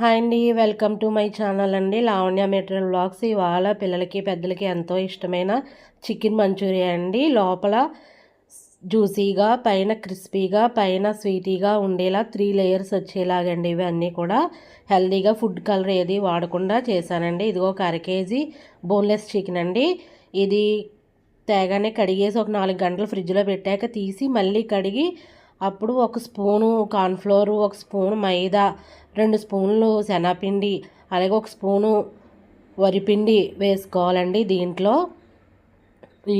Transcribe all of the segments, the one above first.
Hi అండి welcome to my channel అండి. Lavanya material blogs ఇవాళ పిల్లలకి పెద్దలకి ఎంతో ఇష్టమైన చికెన్ మంచూరియా అండి. లోపల జ్యూసీగా పైన క్రిస్పీగా పైన స్వీటీగా ఉండేలా త్రీ లేయర్స్ వచ్చేలాగండి. ఇవన్నీ కూడా హెల్దీగా ఫుడ్ కలర్ ఏది వాడకుండా చేశానండి. ఇదిగో ఒక అర కేజీ బోన్లెస్ చికెన్ అండి. ఇది తేగానే కడిగేసి ఒక నాలుగు గంటలు ఫ్రిడ్జ్లో పెట్టాక తీసి మళ్ళీ కడిగి అప్పుడు ఒక స్పూను కార్న్ఫ్లోరు ఒక స్పూన్ మైదా రెండు స్పూన్లు శనగపిండి అలాగే ఒక స్పూను వరిపిండి వేసుకోవాలండి దీంట్లో.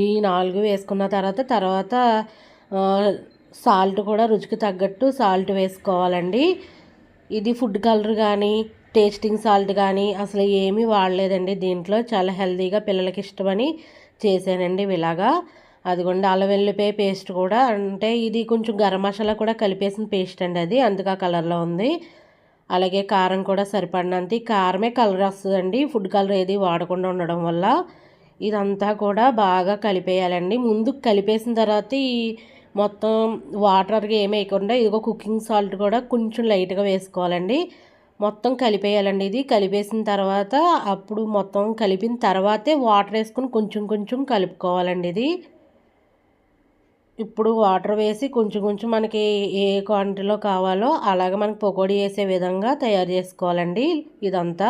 ఈ నాలుగు వేసుకున్న తర్వాత తర్వాత సాల్ట్ కూడా రుచికి తగ్గట్టు సాల్ట్ వేసుకోవాలండి. ఇది ఫుడ్ కలర్ కానీ టేస్టింగ్ సాల్ట్ కానీ అసలు ఏమీ వాడలేదండి దీంట్లో. చాలా హెల్తీగా పిల్లలకి ఇష్టమని చేశానండి ఇలాగా. అదిగోండి అల్లం వెల్లిపాయ పేస్ట్ కూడా అంటే ఇది కొంచెం గరం మసాలా కూడా కలిపేసిన పేస్ట్ అండి అది అందుకు కలర్లో ఉంది. అలాగే కారం కూడా సరిపడినంత. కారమే కలర్ వస్తుందండి. ఫుడ్ కలర్ ఏది వాడకుండా ఉండడం వల్ల ఇదంతా కూడా బాగా కలిపేయాలండి. ముందు కలిపేసిన తర్వాత ఈ మొత్తం వాటర్గా ఏమి వేయకుండా ఇదిగో కుకింగ్ సాల్ట్ కూడా కొంచెం లైట్గా వేసుకోవాలండి. మొత్తం కలిపేయాలండి ఇది. కలిపేసిన తర్వాత అప్పుడు మొత్తం కలిపిన తర్వాతే వాటర్ వేసుకొని కొంచెం కొంచెం కలుపుకోవాలండి ఇది. ఇప్పుడు వాటర్ వేసి కొంచెం కొంచెం మనకి ఏ క్వాంటిటీలో కావాలో అలాగే మనకి పకోడీ వేసే విధంగా తయారు చేసుకోవాలండి ఇదంతా.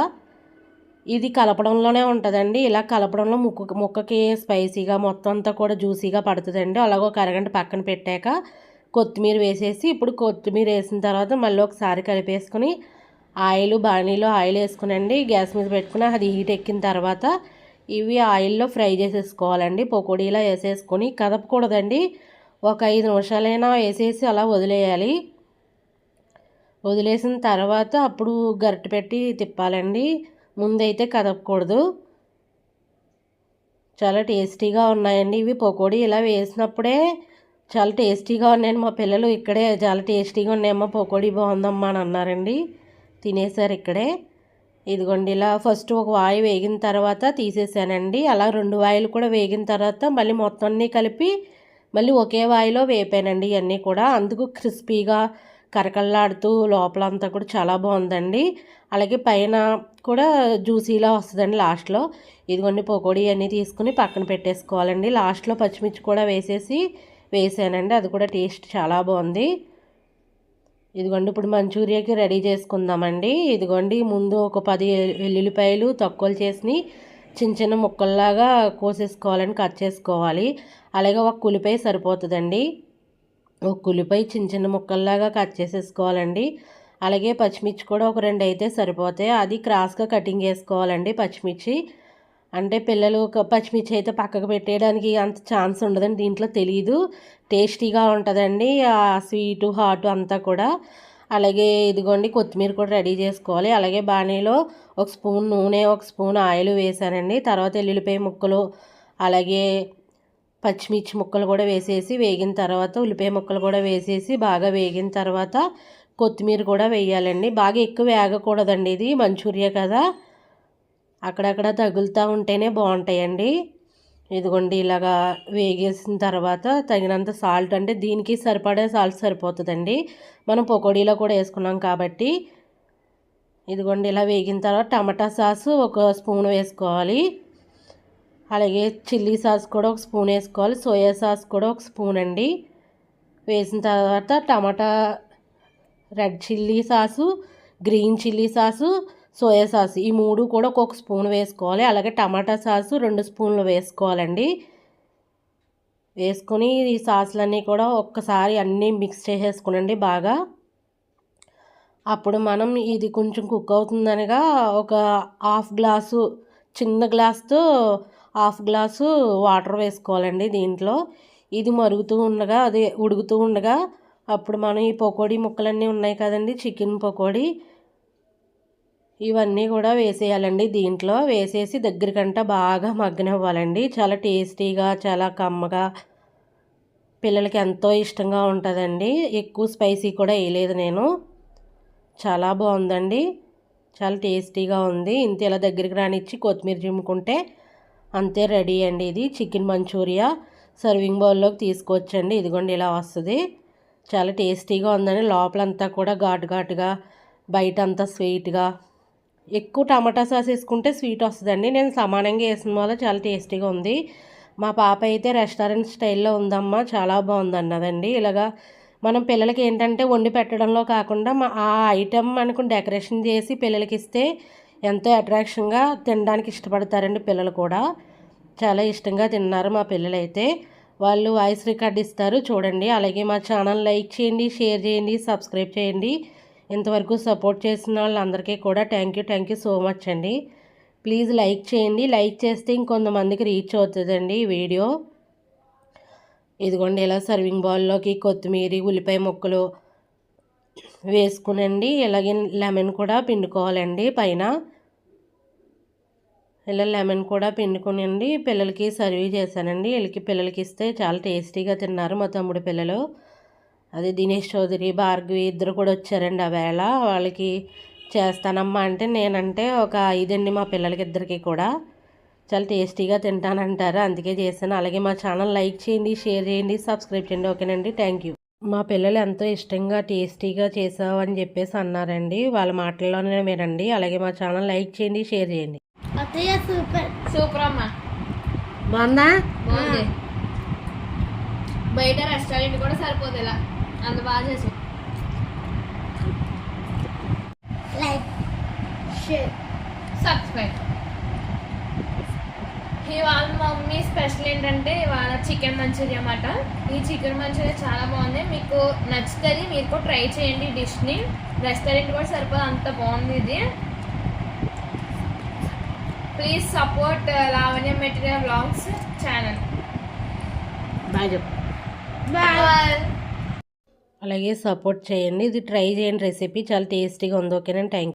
ఇది కలపడంలోనే ఉంటుందండి. ఇలా కలపడంలో ముక్క ముక్కకి స్పైసీగా మొత్తం అంతా కూడా జ్యూసీగా పడుతుందండి. అలాగ ఒక అరగంట పక్కన పెట్టాక కొత్తిమీర వేసేసి ఇప్పుడు కొత్తిమీర వేసిన తర్వాత మళ్ళీ ఒకసారి కలిపేసుకుని ఆయిల్ బాణీలో ఆయిల్ వేసుకునండి. గ్యాస్ మీద పెట్టుకుని అది హీట్ ఎక్కిన తర్వాత ఇవి ఆయిల్లో ఫ్రై చేసేసుకోవాలండి. పకోడీలా వేసేసుకొని కదపకూడదండి. ఒక ఐదు నిమిషాలైనా వేసేసి అలా వదిలేయాలి. వదిలేసిన తర్వాత అప్పుడు గరిటె పెట్టి తిప్పాలండి. ముందైతే కదపకూడదు. చాలా టేస్టీగా ఉన్నాయండి ఇవి. పకోడీ ఇలా వేసినప్పుడే చాలా టేస్టీగా ఉన్నాయండి మా పిల్లలు ఇక్కడే చాలా టేస్టీగా ఉన్నాయమ్మా. పకోడీ బాగుందమ్మా అని అన్నారండి. తినేసారు ఇక్కడే. ఇదిగోండి ఇలా ఫస్ట్ ఒక వాయి వేగిన తర్వాత తీసేసానండి. అలా రెండు వాయిలు కూడా వేగిన తర్వాత మళ్ళీ మొత్తం అన్నీ కలిపి మళ్ళీ ఒకే వాయిలో వేపానండి ఇవన్నీ కూడా. అందుకు క్రిస్పీగా కరకల్లాడుతూ లోపలంతా కూడా చాలా బాగుందండి. అలాగే పైన కూడా జ్యూసీలా వస్తుందండి లాస్ట్లో. ఇదిగోండి పకోడీ అన్నీ తీసుకుని పక్కన పెట్టేసుకోవాలండి. లాస్ట్లో పచ్చిమిర్చి కూడా వేసేసి వేసానండి. అది కూడా టేస్ట్ చాలా బాగుంది. ఇదిగోండి ఇప్పుడు మంచూరియాకి రెడీ చేసుకుందామండి. ఇదిగోండి ముందు ఒక పది వెల్లుల్లిపాయలు తక్కువలు చేసి చిన్న చిన్న ముక్కల్లాగా కోసేసుకోవాలని కట్ చేసుకోవాలి. అలాగే ఒక కులిపాయ సరిపోతుందండి. ఒక కులిపాయ చిన్న చిన్న ముక్కల్లాగా కట్ చేసేసుకోవాలండి. అలాగే పచ్చిమిర్చి కూడా ఒక రెండు అయితే సరిపోతాయి. అది క్రాస్గా కటింగ్ చేసుకోవాలండి పచ్చిమిర్చి. అంటే పిల్లలు ఒక పచ్చిమిర్చి అయితే పక్కకు పెట్టేయడానికి అంత ఛాన్స్ ఉండదండి దీంట్లో తెలియదు టేస్టీగా ఉంటుందండి. ఆ స్వీటు హాటు అంతా కూడా. అలాగే ఇదిగోండి కొత్తిమీర కూడా రెడీ చేసుకోవాలి. అలాగే బాణీలో ఒక స్పూన్ నూనె ఒక స్పూన్ ఆయిల్ వేసానండి తర్వాత ఎల్లుల్లిపాయ ముక్కలు అలాగే పచ్చిమిర్చి ముక్కలు కూడా వేసేసి వేగిన తర్వాత ఉల్లిపాయ ముక్కలు కూడా వేసేసి బాగా వేగిన తర్వాత కొత్తిమీర కూడా వేయాలండి. బాగా ఎక్కువ వేగకూడదండి ఇది. మంచూరియా కదా. అక్కడక్కడ తగులుతూ ఉంటేనే బాగుంటాయండి. ఇదిగోండి ఇలాగా వేగేసిన తర్వాత తగినంత సాల్ట్ అంటే దీనికి సరిపడే సాల్ట్ సరిపోతుందండి. మనం పకోడీలో కూడా వేసుకున్నాం కాబట్టి. ఇదిగోండి ఇలా వేగిన తర్వాత టమాటా సాసు ఒక స్పూన్ వేసుకోవాలి. అలాగే చిల్లీ సాస్ కూడా ఒక స్పూన్ వేసుకోవాలి. సోయా సాస్ కూడా ఒక స్పూన్ అండి. వేసిన తర్వాత tomato red chilli sauce green chilli sauce soya sauce. ఈ మూడు కూడా ఒక్కొక్క స్పూన్ వేసుకోవాలి. అలాగే టమాటా సాసు రెండు స్పూన్లు వేసుకోవాలండి. వేసుకొని ఈ సాసులన్నీ కూడా ఒక్కసారి అన్నీ మిక్స్ చేసేసుకునండి బాగా. అప్పుడు మనం ఇది కొంచెం కుక్ అవుతుందనగా ఒక హాఫ్ గ్లాసు చిన్న గ్లాస్తో హాఫ్ గ్లాసు వాటర్ వేసుకోవాలండి దీంట్లో. ఇది మరుగుతూ ఉండగా అది ఉడుకుతూ ఉండగా అప్పుడు మనం ఈ పకోడీ ముక్కలన్నీ ఉన్నాయి కదండి చికెన్ పకోడీ. ఇవన్నీ కూడా వేసేయాలండి. దీంట్లో వేసేసి దగ్గరికంట బాగా మగ్గనివ్వాలండి. చాలా టేస్టీగా చాలా కమ్మగా పిల్లలకి ఎంతో ఇష్టంగా ఉంటుందండి. ఎక్కువ స్పైసీ కూడా వేయలేదు నేను. చాలా బాగుందండి. చాలా టేస్టీగా ఉంది. ఇంత ఇలా దగ్గరికి రానిచ్చి కొత్తిమీర చిమ్ముకుంటే అంతే రెడీ అండి ఇది. చికెన్ మంచూరియా సర్వింగ్ బౌల్లోకి తీసుకొచ్చండి. ఇదిగోండి ఇలా వస్తుంది. చాలా టేస్టీగా ఉందండి. లోపలంతా కూడా ఘాటు ఘాటుగా బయట అంతా స్వీట్గా. ఎక్కువ టమాటా సాస్ వేసుకుంటే స్వీట్ వస్తుందండి. నేను సమానంగా వేసిన వల్ల చాలా టేస్టీగా ఉంది. మా పాప అయితే రెస్టారెంట్ స్టైల్లో ఉందమ్మా చాలా బాగుంది అన్నదండి ఇలాగా మనం పిల్లలకి ఏంటంటే వండి పెట్టడంలో కాకుండా మా ఆ ఐటెం మనకు డెకరేషన్ చేసి పిల్లలకి ఇస్తే ఎంతో అట్రాక్షన్గా తినడానికి ఇష్టపడతారండి పిల్లలు కూడా. చాలా ఇష్టంగా తిన్నారు మా పిల్లలైతే. వాళ్ళు వాయిస్ రికార్డ్ ఇస్తారు చూడండి. అలాగే మా ఛానల్ లైక్ చేయండి షేర్ చేయండి సబ్స్క్రైబ్ చేయండి. ఇంతవరకు సపోర్ట్ చేసిన వాళ్ళందరికీ కూడా thank you thank you so much అండి. ప్లీజ్ లైక్ చేయండి. లైక్ చేస్తే ఇంకొంతమందికి రీచ్ అవుతుందండి ఈ వీడియో ఇదిగోండి ఇలా సర్వింగ్ బౌల్లోకి కొత్తిమీర ఉల్లిపాయ ముక్కలు వేసుకునండి. ఇలాగే లెమన్ కూడా పిండుకోవాలండి పైన. ఇలా లెమన్ కూడా పిండుకునండి. పిల్లలకి సర్వ్ చేశానండి. వీళ్ళకి పిల్లలకి ఇస్తే చాలా టేస్టీగా తిన్నారు మా తమ్ముడు పిల్లలు. అది దినేష్ చౌదరి భార్గవి ఇద్దరు కూడా వచ్చారండి ఆ వేళ. వాళ్ళకి చేస్తానమ్మా అంటే నేనంటే ఒక ఐదండి మా పిల్లలకి ఇద్దరికి కూడా. చాలా టేస్టీగా తింటానంటారు. అందుకే చేశాను. అలాగే మా ఛానల్ లైక్ చేయండి షేర్ చేయండి సబ్స్క్రైబ్ చేయండి. ఓకేనండి. Thank you. మా పిల్లలు ఎంతో ఇష్టంగా టేస్టీగా చేసావు అని చెప్పేసి అన్నారండి. వాళ్ళ మాటల్లోనే వినండి. అలాగే మా ఛానల్ లైక్ చేయండి షేర్ చేయండి. అత్తయ్య సూపర్. సూపర్ అమ్మా. బాగుందా? బాగుంది. బయట రెస్టారెంట్ కూడా సరిపోదు ఇలా అంత బాగా చేసి. లైక్ షేర్ సబ్స్క్రైబ్ ఇవాళ మా మమ్మీ స్పెషల్ ఏంటంటే ఇవాళ చికెన్ మంచూరియా అన్నమాట. ఈ చికెన్ మంచూరియా చాలా బాగుంది. మీకు నచ్చుతుంది మీరు కూడా ట్రై చేయండి ఈ డిష్ని. రెస్టారెంట్ కూడా సరిపోదు అంత బాగుంది ఇది. Please support Lavanya material blogs channel. చెప్పు. బాయ్ అలాగే సపోర్ట్ చేయండి. ఇది ట్రై చేయండి రెసిపీ. చాలా టేస్టీగా ఉంది. ఓకేనండి థ్యాంక్